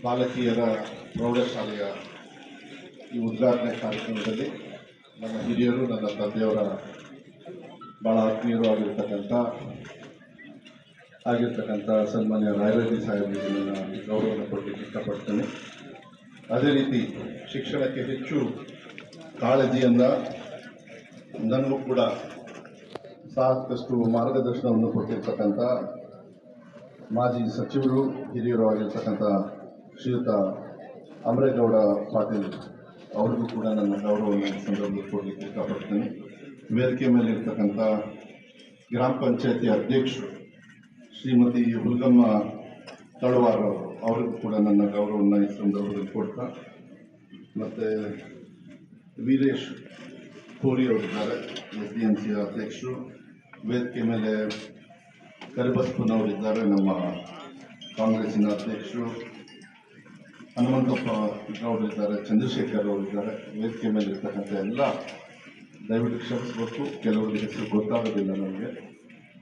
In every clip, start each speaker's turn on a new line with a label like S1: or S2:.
S1: ಬಾಲಕಿಯರ ಪ್ರೌಢಶಾಲೆಯ ಈ ಉದ್ಘಾಟನೆ ಕಾರ್ಯಕ್ರಮದಲ್ಲಿ ನನ್ನ ಹಿರಿಯರು, ನನ್ನ ತಂದೆಯವರ ಭಾಳ ಆತ್ಮೀಯರು ಆಗಿರ್ತಕ್ಕಂಥ ಆಗಿರ್ತಕ್ಕಂಥ ಸನ್ಮಾನ್ಯ ರಾಯರಾಜಿ ಸಾಹೇಬರಿಗೆ ನನ್ನ ಗೌರವವನ್ನು ಕೊಡಲಿಕ್ಕೆ ಇಷ್ಟಪಡ್ತೇನೆ. ಅದೇ ರೀತಿ ಶಿಕ್ಷಣಕ್ಕೆ ಹೆಚ್ಚು ಕಾಳಜಿಯಿಂದ ನನಗೂ ಕೂಡ ಸಾಕಷ್ಟು ಮಾರ್ಗದರ್ಶನವನ್ನು ಕೊಟ್ಟಿರ್ತಕ್ಕಂಥ ಮಾಜಿ ಸಚಿವರು, ಹಿರಿಯರು ಆಗಿರ್ತಕ್ಕಂಥ ಶ್ರೀಯುತ ಅಮರೇಗೌಡ ಪಾಟೀಲ್ ಅವ್ರಿಗೂ ಕೂಡ ನನ್ನ ಗೌರವವನ್ನು ಈ ಸಂದರ್ಭದಲ್ಲಿ ಕೊಡಲಿಕ್ಕೆ ಇಷ್ಟಪಡ್ತೇನೆ ವೇದಿಕೆ ಮೇಲೆ ಇರ್ತಕ್ಕಂಥ ಗ್ರಾಮ ಪಂಚಾಯತಿ ಅಧ್ಯಕ್ಷರು ಶ್ರೀಮತಿ ಹುಲ್ಗಮ್ಮ ತಳವಾರ್ ಅವರು, ಅವರಿಗೂ ಕೂಡ ನನ್ನ ಗೌರವವನ್ನು ಈ ಸಂದರ್ಭದಲ್ಲಿ ಕೊಡ್ತಾ, ಮತ್ತು ವೀರೇಶ್ ಕೋರಿ ಅವರಿದ್ದಾರೆ ಎಸ್ ಡಿ ಎಂ ಸಿ ಅಧ್ಯಕ್ಷರು. ವೇದಿಕೆ ಮೇಲೆ ಕರಿಬಸ್ಪನವರಿದ್ದಾರೆ ನಮ್ಮ ಕಾಂಗ್ರೆಸ್ಸಿನ ಅಧ್ಯಕ್ಷರು. ಹನುಮಂತಪ್ಪ ಇದ್ದಾರೆ, ಚಂದ್ರಶೇಖರ್ ಅವರು ಇದ್ದಾರೆ, ವೇದಿಕೆ ಮೇಲೆ ಇರ್ತಕ್ಕಂಥ ಎಲ್ಲ ದಯವಿಟ್ಟು ಕ್ಷಮಿಸಬೇಕು. ಕೆಲವರಿಗೆ ಹೆಸರು ಗೊತ್ತಾಗೋದಿಲ್ಲ ನಮಗೆ.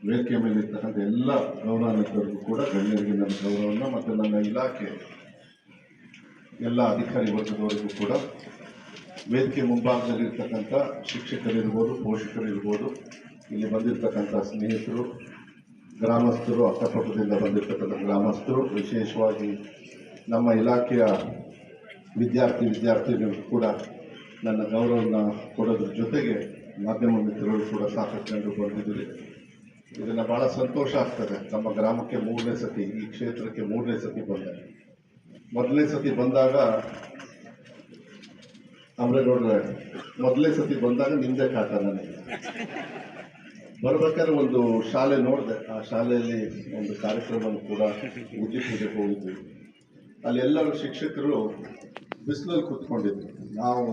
S1: ವೇದಿಕೆ ಮೇಲೆ ಇರ್ತಕ್ಕಂಥ ಎಲ್ಲ ಗೌರವಾನ್ವಿತರಿಗೂ ಕೂಡ ಗಣ್ಯರಿಗೆ ನನ್ನ ಗೌರವವನ್ನು ಮತ್ತು ನನ್ನ ಇಲಾಖೆ ಎಲ್ಲ ಅಧಿಕಾರಿ ವರ್ಗದವರಿಗೂ ಕೂಡ ವೇದಿಕೆ ಮುಂಭಾಗದಲ್ಲಿ ಇರ್ತಕ್ಕಂಥ ಶಿಕ್ಷಕರಿರ್ಬೋದು, ಪೋಷಕರಿರ್ಬೋದು, ಇಲ್ಲಿ ಬಂದಿರತಕ್ಕಂಥ ಸ್ನೇಹಿತರು, ಗ್ರಾಮಸ್ಥರು, ಅಕ್ಕಪಕ್ಕದಿಂದ ಬಂದಿರತಕ್ಕಂಥ ಗ್ರಾಮಸ್ಥರು, ವಿಶೇಷವಾಗಿ ನಮ್ಮ ಇಲಾಖೆಯ ವಿದ್ಯಾರ್ಥಿ ವಿದ್ಯಾರ್ಥಿಗಳು ಕೂಡ ನನ್ನ ಗೌರವನ ಕೊಡೋದ್ರ ಜೊತೆಗೆ ಮಾಧ್ಯಮ ಮಿತ್ರರು ಕೂಡ ಸಾಕಷ್ಟು ಕಂಡು ಬಂದಿದ್ದೀರಿ. ಇದನ್ನು ಭಾಳ ಸಂತೋಷ ಆಗ್ತದೆ. ನಮ್ಮ ಗ್ರಾಮಕ್ಕೆ ಮೂರನೇ ಸತಿ, ಈ ಕ್ಷೇತ್ರಕ್ಕೆ ಮೂರನೇ ಸತಿ ಬಂದೆ. ಮೊದಲನೇ ಸತಿ ಬಂದಾಗ ಅಮ್ರೇಗೌಡ್ರೆ ಮೊದಲನೇ ಸತಿ ಬಂದಾಗ ನಿಂದೆ ಕಾಟ ನನಗೆ. ಬರ್ಬೇಕಾದ್ರೆ ಒಂದು ಶಾಲೆ ನೋಡಿದೆ. ಆ ಶಾಲೆಯಲ್ಲಿ ಒಂದು ಕಾರ್ಯಕ್ರಮ ಕೂಡ ಹೋಗಿದ್ವಿ. ಅಲ್ಲಿ ಎಲ್ಲರೂ ಶಿಕ್ಷಕರು ಬಿಸಿಲಲ್ಲಿ ಕೂತ್ಕೊಂಡಿದ್ರು. ನಾವು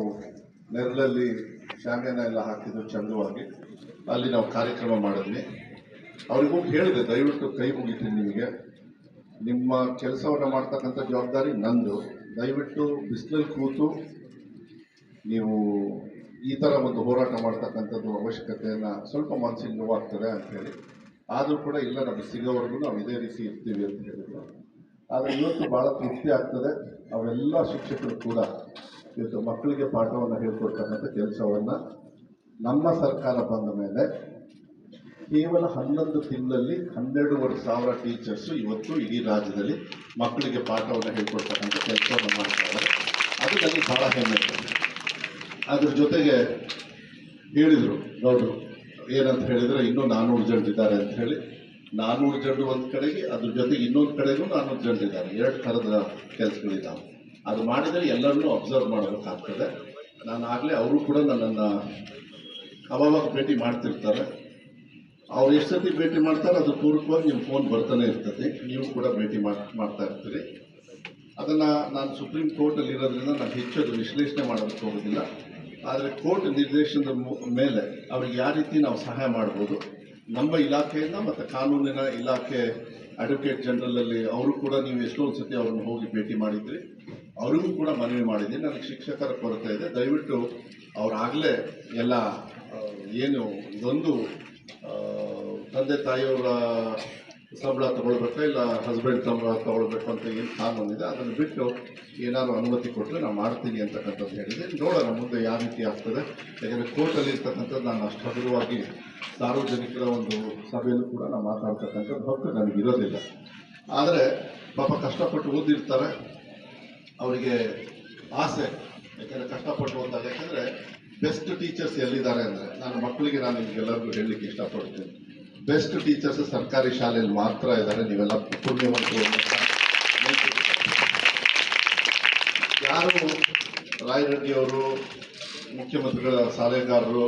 S1: ನೆರಳಲ್ಲಿ ಶಾಮಿಯಾನ ಎಲ್ಲ ಹಾಕಿದ್ರು ಚಂದವಾಗಿ. ಅಲ್ಲಿ ನಾವು ಕಾರ್ಯಕ್ರಮ ಮಾಡಿದ್ವಿ. ಅವ್ರಿಗೂ ಹೇಳಿದೆ, ದಯವಿಟ್ಟು ಕೈ ಮುಗಿತೀನಿ ನಿಮಗೆ. ನಿಮ್ಮ ಕೆಲಸವನ್ನು ಮಾಡ್ತಕ್ಕಂಥ ಜವಾಬ್ದಾರಿ ನಂದು. ದಯವಿಟ್ಟು ಬಿಸಿಲಲ್ಲಿ ಕೂತು ನೀವು ಈ ಥರ ಒಂದು ಹೋರಾಟ ಮಾಡ್ತಕ್ಕಂಥದ್ದು ಅವಶ್ಯಕತೆಯನ್ನು ಸ್ವಲ್ಪ ಮನಸ್ಸಿಗೆ ನೋವಾಗ್ತದೆ ಅಂಥೇಳಿ ಆದರೂ ಕೂಡ ಇಲ್ಲ ನಮಗೆ ಸಿಗೋವರೆಗೂ ನಾವು ಇದೇ ರೀತಿ ಇರ್ತೀವಿ ಅಂತ ಹೇಳಿದ್ರು. ಆದರೆ ಇವತ್ತು ಭಾಳ ತೃಪ್ತಿ ಆಗ್ತದೆ. ಅವೆಲ್ಲ ಶಿಕ್ಷಕರು ಕೂಡ ಇವತ್ತು ಮಕ್ಕಳಿಗೆ ಪಾಠವನ್ನು ಹೇಳ್ಕೊಡ್ತಕ್ಕಂಥ ಕೆಲಸವನ್ನು ನಮ್ಮ ಸರ್ಕಾರ ಬಂದ ಮೇಲೆ ಕೇವಲ ಹನ್ನೊಂದು ತಿಂಗಳಲ್ಲಿ ಹನ್ನೆರಡೂವರೆ ಸಾವಿರ ಟೀಚರ್ಸು ಇವತ್ತು ಇಡೀ ರಾಜ್ಯದಲ್ಲಿ ಮಕ್ಕಳಿಗೆ ಪಾಠವನ್ನು ಹೇಳ್ಕೊಡ್ತಕ್ಕಂಥ ಕೆಲಸವನ್ನು ಮಾಡ್ತಾರೆ ಅದು ನನಗೆ ಭಾಳ ಹೆಮ್ಮೆ. ಅದ್ರ ಜೊತೆಗೆ ಹೇಳಿದರು ಗೌಡ್ರು, ಏನಂತ ಹೇಳಿದರೆ ಇನ್ನೂ ನಾನ್ನೂರು ಜನರಿದ್ದಾರೆ ಅಂತ ಹೇಳಿ. ನಾನ್ನೂರು ಜನರು ಒಂದು ಕಡೆಗೆ, ಅದ್ರ ಜೊತೆಗೆ ಇನ್ನೊಂದು ಕಡೆಗೂ ನಾನ್ನೂರು ಜನರಿದ್ದಾರೆ ಎರಡು ಥರದ ಕೆಲಸಗಳಿದ್ದಾವೆ ಅದು ಮಾಡಿದರೆ ಎಲ್ಲರನ್ನೂ ಅಬ್ಸರ್ವ್ ಮಾಡಬೇಕಾಗ್ತದೆ. ನಾನು ಆಗಲೇ ಅವರು ಕೂಡ ನನ್ನನ್ನು ಅವಾಗ ಭೇಟಿ ಮಾಡ್ತಿರ್ತಾರೆ. ಅವ್ರು ಎಷ್ಟು ಸತಿ ಭೇಟಿ ಮಾಡ್ತಾರೆ ಅದು ಪೂರ್ವಕವಾಗಿ ನಿಮ್ಮ ಫೋನ್ ಬರ್ತಾನೆ ಇರ್ತದೆ. ನೀವು ಕೂಡ ಭೇಟಿ ಮಾಡ್, ಮಾಡ್ತಾ ಇರ್ತೀರಿ. ಅದನ್ನು ನಾನು ಸುಪ್ರೀಂ ಕೋರ್ಟಲ್ಲಿ ಇರೋದ್ರಿಂದ ನಾನು ಹೆಚ್ಚು ಅದು ವಿಶ್ಲೇಷಣೆ ಮಾಡೋದಕ್ಕೆ ಹೋಗೋದಿಲ್ಲ. ಆದರೆ ಕೋರ್ಟ್ ನಿರ್ದೇಶನದ ಮೇಲೆ ಅವ್ರಿಗೆ ಯಾವ ರೀತಿ ನಾವು ಸಹಾಯ ಮಾಡ್ಬೋದು ನಮ್ಮ ಇಲಾಖೆಯಿಂದ ಮತ್ತು ಕಾನೂನಿನ ಇಲಾಖೆ ಅಡ್ವೊಕೇಟ್ ಜನರಲಲ್ಲಿ ಅವರು ಕೂಡ ನೀವು ಎಷ್ಟೊಂದು ಸತಿ ಅವ್ರನ್ನ ಹೋಗಿ ಭೇಟಿ ಮಾಡಿದ್ರಿ. ಅವರಿಗೂ ಕೂಡ ಮನವಿ ಮಾಡಿದ್ದೀನಿ. ನನಗೆ ಶಿಕ್ಷಕರ ಕೊರತೆ ಇದೆ. ದಯವಿಟ್ಟು ಅವರಾಗಲೇ ಎಲ್ಲ ಏನು ಇದೊಂದು ತಂದೆ ತಾಯಿಯವರ ಸಂಬಳ ತಗೊಳ್ಬೇಕಾ ಇಲ್ಲ ಹಸ್ಬೆಂಡ್ ಸಂಬಳ ತಗೊಳ್ಬೇಕು ಅಂತ ಏನು ಕಾನೂನಿದೆ ಅದನ್ನು ಬಿಟ್ಟು ಏನಾದರೂ ಅನುಮತಿ ಕೊಟ್ಟರೆ ನಾನು ಮಾಡ್ತೀನಿ ಅಂತಕ್ಕಂಥದ್ದು ಹೇಳಿದೆ. ನೋಡೋಣ ಮುಂದೆ ಯಾವ ರೀತಿ ಆಗ್ತದೆ. ಯಾಕಂದರೆ ಕೋರ್ಟಲ್ಲಿ ಇರ್ತಕ್ಕಂಥದ್ದು ನಾನು ಅಷ್ಟು ಹಗುರವಾಗಿ ಸಾರ್ವಜನಿಕರ ಒಂದು ಸಭೆಯಲ್ಲೂ ಕೂಡ ನಾವು ಮಾತಾಡ್ತಕ್ಕಂಥದ್ದು ಹಕ್ಕು ನನಗೆ ಇರೋದಿಲ್ಲ. ಆದರೆ ಪಾಪ ಕಷ್ಟಪಟ್ಟು ಓದಿರ್ತಾರೆ. ಅವರಿಗೆ ಆಸೆ, ಯಾಕೆಂದರೆ ಕಷ್ಟಪಟ್ಟು ಓದ್ತಾರೆ. ಯಾಕಂದರೆ ಬೆಸ್ಟ್ ಟೀಚರ್ಸ್ ಎಲ್ಲಿದ್ದಾರೆ ಅಂದರೆ, ನಾನು ಮಕ್ಕಳಿಗೆ ನಾನು ನಿಮಗೆಲ್ಲರಿಗೂ ಹೇಳಲಿಕ್ಕೆ ಇಷ್ಟಪಡ್ತೀನಿ. ಬೆಸ್ಟ್ ಟೀಚರ್ಸ್ ಸರ್ಕಾರಿ ಶಾಲೆಯಲ್ಲಿ ಮಾತ್ರ ಇದ್ದಾರೆ. ನೀವೆಲ್ಲ ಪುಣ್ಯವಂತರು ಅಂತ. ಯಾರು ರಾಯರೆಡ್ಡಿಯವರು, ಮುಖ್ಯಮಂತ್ರಿಗಳ ಸಲಹೆಗಾರರು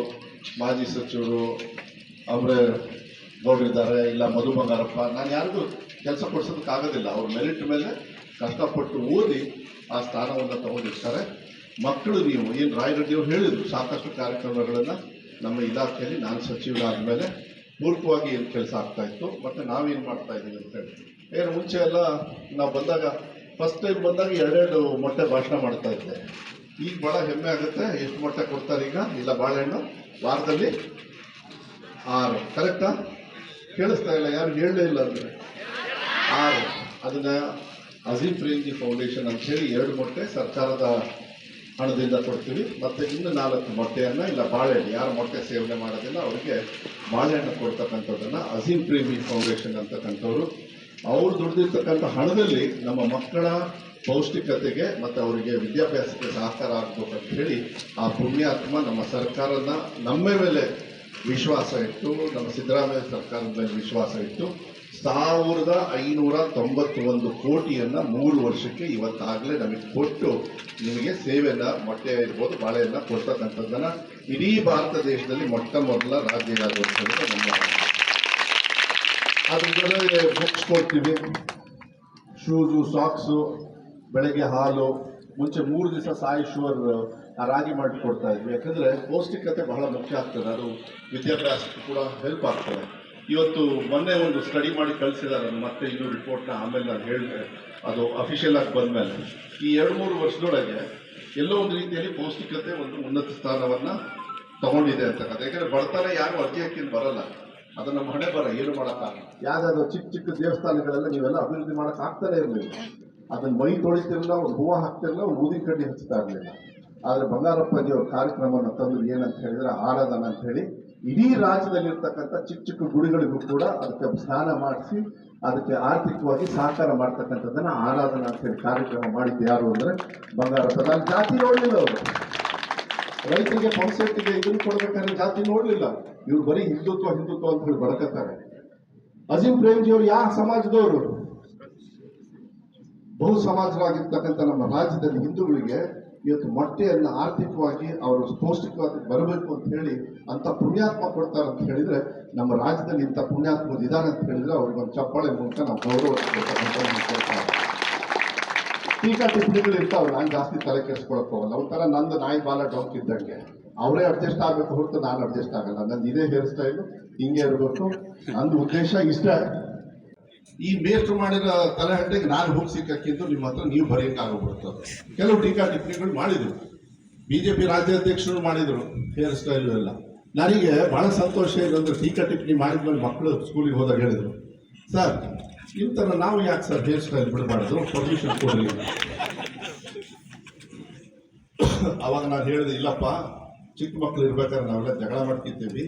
S1: ಮಾಜಿ ಸಚಿವರು ಅವರೇ ಗೌಡರಿದ್ದಾರೆ ಇಲ್ಲ ಮಧು ಬಂಗಾರಪ್ಪ, ನಾನು ಯಾರಿಗೂ ಕೆಲಸ ಕೊಡ್ಸೋದಕ್ಕಾಗೋದಿಲ್ಲ ಅವ್ರ ಮೆರಿಟ್ ಮೇಲೆ ಕಷ್ಟಪಟ್ಟು ಓದಿ ಆ ಸ್ಥಾನವನ್ನು ತಗೊಂಡಿರ್ತಾರೆ. ಮಕ್ಕಳು ನೀವು, ಏನು ರಾಯರೆಡ್ಡಿಯವರು ಹೇಳಿದರು, ಸಾಕಷ್ಟು ಕಾರ್ಯಕ್ರಮಗಳನ್ನು ನಮ್ಮ ಇಲಾಖೆಯಲ್ಲಿ ನಾನು ಸಚಿವರಾದ ಮೇಲೆ ಪೂರ್ವಕವಾಗಿ ಏನು ಕೆಲಸ ಆಗ್ತಾ ಇತ್ತು, ಮತ್ತು ನಾವೇನು ಮಾಡ್ತಾ ಇದ್ದೀವಿ ಅಂತ ಹೇಳಿ. ಏನು ಮುಂಚೆ ಎಲ್ಲ ನಾವು ಬಂದಾಗ ಫಸ್ಟ್ ಟೈಮ್ ಬಂದಾಗ ಎರಡೆರಡು ಮೊಟ್ಟೆ ಭಾಷಣ ಮಾಡ್ತಾ ಇದ್ದೆ. ಈಗ ಭಾಳ ಹೆಮ್ಮೆ ಆಗುತ್ತೆ, ಎಷ್ಟು ಮೊಟ್ಟೆ ಕೊಡ್ತಾರೆ ಈಗ? ಇಲ್ಲ ಬಾಳೆಹಣ್ಣು, ವಾರದಲ್ಲಿ ಆರು. ಕರೆಕ್ಟಾ ಕೇಳಿಸ್ತಾ ಇಲ್ಲ, ಯಾರು ಹೇಳಲೇ ಇಲ್ಲ ಅಂದರೆ. ಆರು. ಅದನ್ನ ಅಜೀಂ ಪ್ರೇಮ್ಜಿ ಫೌಂಡೇಶನ್ ಅಂತ ಹೇಳಿ ಎರಡು ಮೊಟ್ಟೆ ಸರ್ಕಾರದ ಹಣದಿಂದ ಕೊಡ್ತೀವಿ. ಮತ್ತೆ ಇನ್ನು ನಾಲ್ಕು ಮೊಟ್ಟೆಯನ್ನು, ಇಲ್ಲ ಬಾಳೆಹಣ್ಣು, ಯಾರು ಮೊಟ್ಟೆ ಸೇವನೆ ಮಾಡೋದಿಲ್ಲ, ಅವರಿಗೆ ಬಾಳೆಹಣ್ಣು ಕೊಡ್ತಕ್ಕಂಥದ್ದನ್ನು ಅಜೀಂ ಪ್ರೇಮಿ ಫೌಂಡೇಶನ್ ಅಂತಕ್ಕಂಥವ್ರು. ಅವ್ರು ದುಡ್ದಿರ್ತಕ್ಕಂಥ ಹಣದಲ್ಲಿ ನಮ್ಮ ಮಕ್ಕಳ ಪೌಷ್ಟಿಕತೆಗೆ ಮತ್ತು ಅವರಿಗೆ ವಿದ್ಯಾಭ್ಯಾಸಕ್ಕೆ ಸಹಕಾರ ಆಗಬೇಕು ಅಂತ ಹೇಳಿ ಆ ಪುಣ್ಯಾತ್ಮ ನಮ್ಮ ಸರ್ಕಾರದ ನಮ್ಮ ಮೇಲೆ ವಿಶ್ವಾಸ ಇಟ್ಟು ನಮ್ಮ ಸಿದ್ದರಾಮಯ್ಯ ಸರ್ಕಾರದ ಮೇಲೆ ವಿಶ್ವಾಸ ಇಟ್ಟು ಸಾವಿರದ ಐನೂರ ತೊಂಬತ್ತೊಂದು ಕೋಟಿಯನ್ನ ಮೂರು ವರ್ಷಕ್ಕೆ ಇವತ್ತಾಗಲೇ ನಮಗೆ ಕೊಟ್ಟು ನಿಮಗೆ ಸೇವೆಯನ್ನ, ಮೊಟ್ಟೆ ಇರ್ಬೋದು, ಬಾಳೆಯನ್ನ ಕೊಡ್ತಕ್ಕಂಥದ್ದನ್ನ ಇಡೀ ಭಾರತ ದೇಶದಲ್ಲಿ ಮೊಟ್ಟ ಮೊದಲ ರಾಜ್ಯ ಆಗುವಂಥದ್ದು ನಮ್ಮ ಅದ್ರ ಜೊತೆ ಬುಕ್ಸ್ ಕೊಡ್ತೀವಿ. ಶೂಸು, ಸಾಕ್ಸು, ಬೆಳಗ್ಗೆ ಹಾಲು, ಮುಂಚೆ ಮೂರು ದಿವಸ ಸಾಯಿ ಶುವರ್ ಆ ರಾಗಿ ಮಾಡಿ ಕೊಡ್ತಾ ಇದ್ವಿ. ಯಾಕಂದ್ರೆ ಪೌಷ್ಟಿಕತೆ ಬಹಳ ಮುಖ್ಯ ಆಗ್ತದೆ. ಅದು ವಿದ್ಯಾಭ್ಯಾಸಕ್ಕೂ ಕೂಡ ಹೆಲ್ಪ್ ಆಗ್ತದೆ. ಇವತ್ತು ಮೊನ್ನೆ ಒಂದು ಸ್ಟಡಿ ಮಾಡಿ ಕಳಿಸಿದ್ದಾರೆ ಮತ್ತೆ ಇನ್ನೂ ರಿಪೋರ್ಟ್ನ ಆಮೇಲೆ ನಾನು ಹೇಳಿದೆ. ಅದು ಅಫಿಷಿಯಲ್ ಆಗಿ ಬಂದ್ಮೇಲೆ. ಈ ಎರಡು ಮೂರು ವರ್ಷದೊಳಗೆ ಎಲ್ಲೋ ಒಂದು ರೀತಿಯಲ್ಲಿ ಪೌಷ್ಟಿಕತೆ ಒಂದು ಉನ್ನತ ಸ್ಥಾನವನ್ನು ತಗೊಂಡಿದೆ ಅಂತಕ್ಕಂಥ ಯಾಕಂದ್ರೆ ಬಡತನ ಯಾರು ಅರ್ಜಿ ಹಾಕಿಂದು ಬರಲ್ಲ. ಅದು ನಮ್ಮ ಹಣೆ ಬರ, ಏನು ಮಾಡೋಕ್ಕಾಗಲ್ಲ ಯಾವ್ದಾದ್ರು ಚಿಕ್ಕ ಚಿಕ್ಕ ದೇವಸ್ಥಾನಗಳೆಲ್ಲ ನೀವೆಲ್ಲ ಅಭಿವೃದ್ಧಿ ಮಾಡಕ್ ಆಗ್ತಾನೆ ಇರಲಿಲ್ಲ. ಅದನ್ನ ಮೈ ತೊಳಿತಿರಲಿಲ್ಲ ಒಂದು ಹೂವು ಹಾಕ್ತಿರಲಿಲ್ಲ ಒಂದು ಊದಿನ ಕಡ್ಡಿ ಹಚ್ತಾ ಇರಲಿಲ್ಲ. ಆದ್ರೆ ಬಂಗಾರಪ್ಪ ದೇವರು ಕಾರ್ಯಕ್ರಮವನ್ನು ತಂದು ಏನಂತ ಹೇಳಿದ್ರೆ ಆರಾಧನ ಅಂತ ಹೇಳಿ ಇಡೀ ರಾಜ್ಯದಲ್ಲಿರ್ತಕ್ಕಂಥ ಚಿಕ್ಕ ಚಿಕ್ಕ ಗುಡಿಗಳಿಗೂ ಕೂಡ ಅದಕ್ಕೆ ಸ್ನಾನ ಮಾಡಿಸಿ ಅದಕ್ಕೆ ಆರ್ಥಿಕವಾಗಿ ಸಹಕಾರ ಮಾಡ್ತಕ್ಕಂಥದ್ದನ್ನ ಆರಾಧನ ಅಂತ ಹೇಳಿ ಕಾರ್ಯಕ್ರಮ ಮಾಡಿದ್ದು ಯಾರು ಅಂದ್ರೆ ಬಂಗಾರಪ್ಪ ನಾನು ಜಾತಿ ನೋಡಲಿಲ್ಲ ಅವರು. ರೈತರಿಗೆ ಪಂಪ್ಸೆಟ್ಗೆ ಇದನ್ನು ಕೊಡ್ಬೇಕಾದ್ರೆ ಜಾತಿ ನೋಡಲಿಲ್ಲ. ಇವ್ರು ಬರೀ ಹಿಂದುತ್ವ ಹಿಂದುತ್ವ ಅಂತ ಹೇಳಿ ಬಡಕತ್ತಾರೆ. ಅಜೀಂ ಪ್ರೇಮ್ಜಿ ಅವರು ಯಾವ ಸಮಾಜದವರು? ಬಹು ಸಮಾಜವಾಗಿರ್ತಕ್ಕಂಥ ನಮ್ಮ ರಾಜ್ಯದಲ್ಲಿ ಹಿಂದೂಗಳಿಗೆ ಇವತ್ತು ಮೊಟ್ಟೆಯನ್ನು ಆರ್ಥಿಕವಾಗಿ ಅವರು ಪೌಷ್ಟಿಕವಾಗಿ ಬರಬೇಕು ಅಂತ ಹೇಳಿ ಅಂತ ಪುಣ್ಯಾತ್ಮ ಕೊಡ್ತಾರೆ ಅಂತ ಹೇಳಿದ್ರೆ ನಮ್ಮ ರಾಜ್ಯದಲ್ಲಿ ಇಂಥ ಪುಣ್ಯಾತ್ಮದ ಇದ್ದಾರೆ ಅಂತ ಹೇಳಿದ್ರೆ ಅವ್ರಿಗೆ ಒಂದು ಚಪ್ಪಾಳೆ ಮೂಲಕ ನಾವು ಗೌರವ. ಟೀಕಾ ಟಿಪ್ಪಣಿಗಳು ಇರ್ತಾವೆ ನಾನು ಜಾಸ್ತಿ ತಲೆ ಕೆಡಿಸ್ಕೊಳಕ್ ಹೋಗಲ್ಲ. ಒಂಥರ ನಂದು ನಾಯಿ ಬಾಲ ಡೌಕ್ ಇದ್ದಂಗೆ. ಅವರೇ ಅಡ್ಜಸ್ಟ್ ಆಗಬೇಕು ಹೊರತು ನಾನು ಅಡ್ಜಸ್ಟ್ ಆಗಲ್ಲ. ನಂದು ಇದೇ ಹೇರ್ ಸ್ಟೈಲು ಹಿಂಗೆ ಇರಬೇಕು. ನಂದು ಉದ್ದೇಶ ಇಷ್ಟ. ಈ ಮೇಷ್ಟ್ರು ಮಾಡಿರೋ ತಲೆಹಂಡೆಗೆ ನಾನು ಹೋಗಿ ಸಿಕ್ಕಿದ್ದು ನಿಮ್ಮ ಹತ್ರ ನೀವು ಬರೆಯಕ್ಕಾಗೋಗ್ಬಿಡ್ತದೆ ಕೆಲವು ಟೀಕಾ ಟಿಪ್ಪಣಿಗಳು ಮಾಡಿದ್ರು. ಬಿಜೆಪಿ ರಾಜ್ಯಾಧ್ಯಕ್ಷರು ಮಾಡಿದ್ರು ಹೇರ್ ಸ್ಟೈಲು ಎಲ್ಲ. ನನಗೆ ಬಹಳ ಸಂತೋಷ ಏನಂದ್ರೆ ಟೀಕಾ ಟಿಪ್ಪಣಿ ಮಾಡಿದ್ಮೇಲೆ ಮಕ್ಕಳು ಸ್ಕೂಲಿಗೆ ಹೋದಾಗ ಹೇಳಿದರು. ಸರ್ ನಿಮ್ಮ ಥರ ನಾವು ಯಾಕೆ ಸರ್ ಹೇರ್ ಸ್ಟೈಲ್ ಬಿಡಬಾರ್ದು? ಪರ್ಮಿಷನ್ ಕೊಡಲಿ ಅವಾಗ ನಾನು ಹೇಳಿದೆ, ಇಲ್ಲಪ್ಪ, ಚಿಕ್ಕ ಮಕ್ಕಳು ಇರ್ಬೇಕಾದ್ರೆ ನಾವೆಲ್ಲ ಜಗಳ ಮಾಡ್ತಿದ್ದೇವೆ.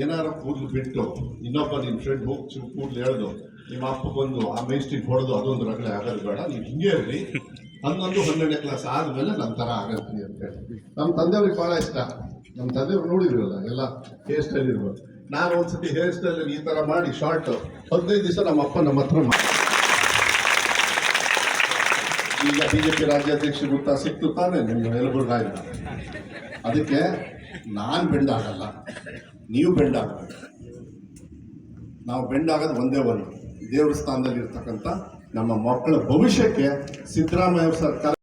S1: ಏನಾರ ಕೂದಲು ಬಿಟ್ಟು ಇನ್ನೊಬ್ಬ ನಿಮ್ಮ ಫ್ರೆಂಡ್ ಹೋಗಿ ಕೂದಲು ಹೇಳ್ದು ನಿಮ್ಮ ಅಪ್ಪ ಬಂದು ಆ ಮೇಸ್ಟಿಗೆ ಹೊಡೆದು ಅದೊಂದು ರಗಳೆ ಆಗೋದು ಬೇಡ, ನೀವು ಹಿಂಗೆ ಇರಲಿ ಹನ್ನೊಂದು ಹನ್ನೆರಡನೇ ಕ್ಲಾಸ್ ಆದಮೇಲೆ ನನ್ನ ಥರ ಅಂತ ಹೇಳಿ. ನಮ್ಮ ತಂದೆಯವ್ರಿಗೆ ಭಾಳ ಇಷ್ಟ. ನಮ್ಮ ತಂದೆಯವ್ರು ನೋಡಿದ್ರಲ್ಲ, ಎಲ್ಲ ಹೇರ್ ಸ್ಟೈಲ್ ಇರ್ಬೋದು. ನಾನು ಒಂದ್ಸತಿ ಹೇರ್ ಸ್ಟೈಲ್ ಈ ಥರ ಮಾಡಿ ಶಾರ್ಟ್ ಹದಿನೈದು ದಿವಸ ನಮ್ಮ ಅಪ್ಪ ನಮ್ಮ ಹತ್ರ ಮಾಡಿ. ಈಗ ಪಿ ರಾಜ್ಯಾಧ್ಯಕ್ಷ ಗೊತ್ತಾ ಸಿಕ್ತು ತಾನೇ, ನಿಮ್ಮ ಯಲಬುರ್ಗಾಯಿಂದ ಅದಕ್ಕೆ ನಾನು ಬೆಂಡ್ ಆಗಲ್ಲ, ನೀವು ಬೆಂಡ್ ನಾವು ಬೆಂಡ್ ಆಗೋದು ಒಂದೇ ಒಂದು. ದೇವ್ರ ಸ್ಥಾನದಲ್ಲಿ ಇರ್ತಕ್ಕಂಥ ನಮ್ಮ ಮಕ್ಕಳ ಭವಿಷ್ಯಕ್ಕೆ ಸಿದ್ದರಾಮಯ್ಯ ಸರ್ಕಾರ